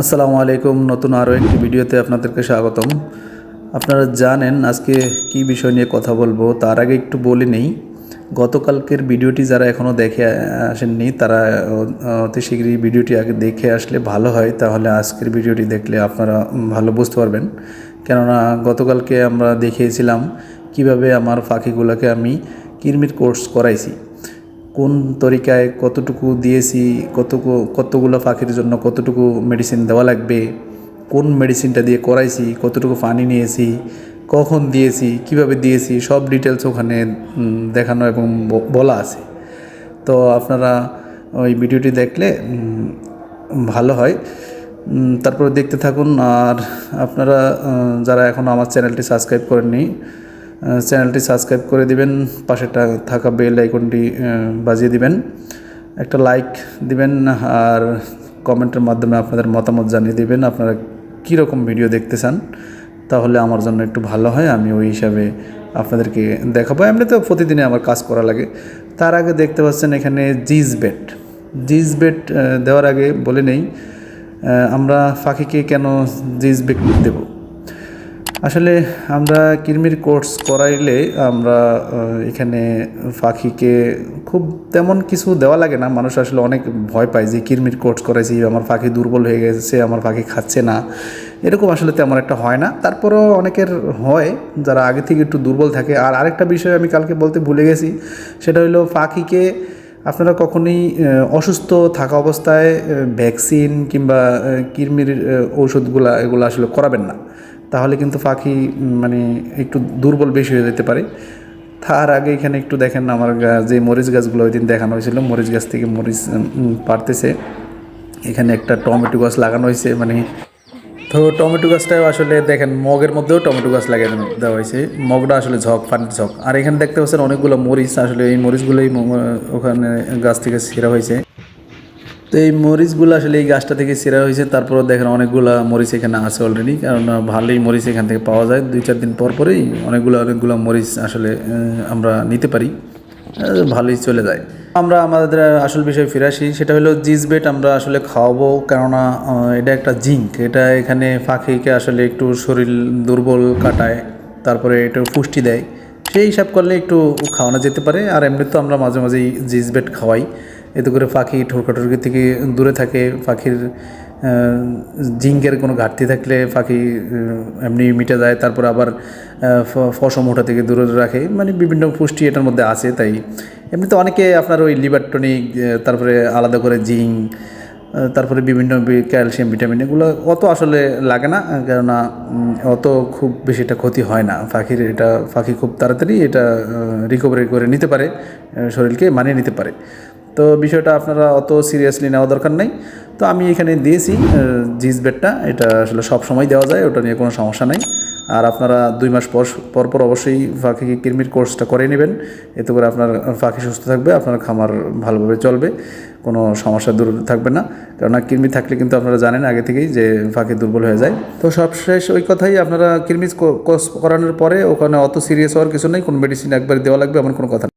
আসসালামু আলাইকুম। নতুন আরও একটি ভিডিওতে আপনাদেরকে স্বাগতম। আপনারা জানেন আজকে কি বিষয় নিয়ে কথা বলব, তার আগে একটু বলে নেই। গতকালকের ভিডিওটি যারা এখনও দেখে আসেননি, তারা অতি শীঘ্রই ভিডিওটি আগে দেখে আসলে ভালো হয়। তাহলে আজকের ভিডিওটি দেখলে আপনারা ভালো বুঝতে পারবেন। কেননা গতকালকে আমরা দেখিয়েছিলাম কীভাবে আমার পাখিগুলোকে আমি কিরমির কোর্স করাইছি। কোন তরিকায় কতটুকু দিয়েছি কতটুকু কতগুলো পাখির জন্য কতটুকু মেডিসিন দেওয়া লাগবে, কোন মেডিসিনটা দিয়ে করাইছি, কতটুকু পানি নিয়েছি, কখন দিয়েছি, কীভাবে দিয়েছি, সব ডিটেলস ওখানে দেখানো এবং বলা আছে। তো আপনারা ওই ভিডিওটি দেখলে ভালো হয়। তারপরে দেখতে থাকুন আর আপনারা যারা এখনও আমার চ্যানেলটি সাবস্ক্রাইব করেননি চ্যানেলটি সাবস্ক্রাইব করে দিবেন, পাশে থাকা বেল আইকনটি বাজিয়ে দিবেন, একটা লাইক দিবেন আর কমেন্টের মাধ্যমে আপনাদের মতামত জানিয়ে দিবেন আপনারা কীরকম ভিডিও দেখতে চান, তাহলে আমার জন্য একটু ভালো হয়, আমি ওই হিসাবে আপনাদেরকে দেখাবো। এমনিতেও প্রতিদিনই আমার কাজ করা লাগে। তার আগে দেখতে পাচ্ছেন এখানে জিজ বেড জিজ বেড দেওয়ার আগে বলে নেই আমরা পাখিকে কেন জিজ বেড দেবো? আসলে আমরা কিরমির কোর্স করাইলে আমরা এখানে পাখিকে খুব তেমন কিছু দেওয়া লাগে না। মানুষ আসলে অনেক ভয় পায় যে, কিরমির কোর্স করাইছি, আমার পাখি দুর্বল হয়ে গেছে, আমার পাখি খাচ্ছে না। এরকম আসলে তেমন একটা হয় না। তারপরও অনেকের হয়, যারা আগে থেকে একটু দুর্বল থাকে। আর আরেকটা বিষয় আমি কালকে বলতে ভুলে গেছি, সেটা হলো পাখিকে আপনারা কখনোই অসুস্থ থাকা অবস্থায় ভ্যাকসিন কিংবা কৃমির ঔষধগুলা এগুলো আসলে করাবেন না। তাহলে কিন্তু পাখি মানে একটু দুর্বল বেশি হয়ে যেতে পারে। তার আগে এখানে একটু দেখেন আমার যে মরিচ গাছগুলো ওই দিন দেখানো হয়েছিল, মরিচ গাছ থেকে মরিচ পারতেছে। এখানে একটা টমেটো গাছ লাগানো হয়েছে মানে তো টমেটো গাছটাও আসলে দেখেন মগের মধ্যেও টমেটো গাছ লাগিয়ে দেওয়া হয়েছে। মগটা আসলে ঝক পানির ঝক। আর এখানে দেখতে পাচ্ছেন অনেকগুলো মরিচ, আসলে এই মরিচগুলোই ওখানে গাছ থেকে ছেঁড়া হয়েছে। তো এই মরিচগুলো আসলে এই গাছটা থেকে ছেঁড়া হয়েছে তারপরে দেখেন অনেকগুলো মরিচ এখানে আছে অলরেডি কারণ ভালোই মরিচ এখান থেকে পাওয়া যায়। দুই, চার দিন পর পরেই অনেকগুলো অনেকগুলো মরিচ আসলে আমরা নিতে পারি ভালোই চলে যায়। আমরা আমাদের আসল বিষয়ে ফিরে আসি, সেটা হলো জিজ বেট আমরা আসলে খাওয়াবো, কেননা এটা একটা জিঙ্ক, এটা এখানে পাখিকে আসলে একটু শরীর দুর্বল কাটায়, তারপরে এটা পুষ্টি দেয়। সেই হিসাব করলে একটু খাওয়ানো যেতে পারে। আর এমনি তো আমরা মাঝে মাঝেই জিজ বেট খাওয়াই। এতে করে পাখি ঠোরকাটুরকি থেকে দূরে থাকে। পাখির জিঙ্কের কোনো ঘাটতি থাকলে পাখি এমনি মিটে যায়। তারপর আবার ফসম ওঠা থেকে দূরে রাখে। মানে বিভিন্ন পুষ্টি এটার মধ্যে আছে, তাই। এমনিতে অনেকে আপনার ওই লিভার টনিক তারপরে আলাদা করে জিঙ্ক তারপরে বিভিন্ন ক্যালসিয়াম, ভিটামিন এগুলো অত আসলে লাগে না কেননা অত খুব বেশি এটা ক্ষতি হয় না। পাখির এটা, পাখি খুব তাড়াতাড়ি এটা রিকভারি করে নিতে পারে শরীরকে মানিয়ে নিতে পারে। তো বিষয়টা আপনারা অত সিরিয়াসলি নেওয়া দরকার নেই। তো আমি এখানে দিয়েছি জিজ বেডটা। এটা আসলে সব সময় দেওয়া যায়, ওটা নিয়ে কোনো সমস্যা নাই। আর আপনারা দুই মাস পর পর পর অবশ্যই পাখিকে কৃমির কোর্সটা করে নেবেন। এতে করে আপনার পাখি সুস্থ থাকবে, আপনার খামার ভালোভাবে চলবে, কোনো সমস্যা দূর থাকবে না। কেননা কৃমি থাকলে কিন্তু আপনারা জানেন আগে থেকেই যে ফাঁকি দুর্বল হয়ে যায়। তো সবশেষ ওই কথাই, আপনারা কৃমি কোর্স করানোর পরে ওখানে অত সিরিয়াস হওয়ার কিছু নেই, কোনো মেডিসিন একবার দেওয়া লাগবে, এমন কোনো কথা।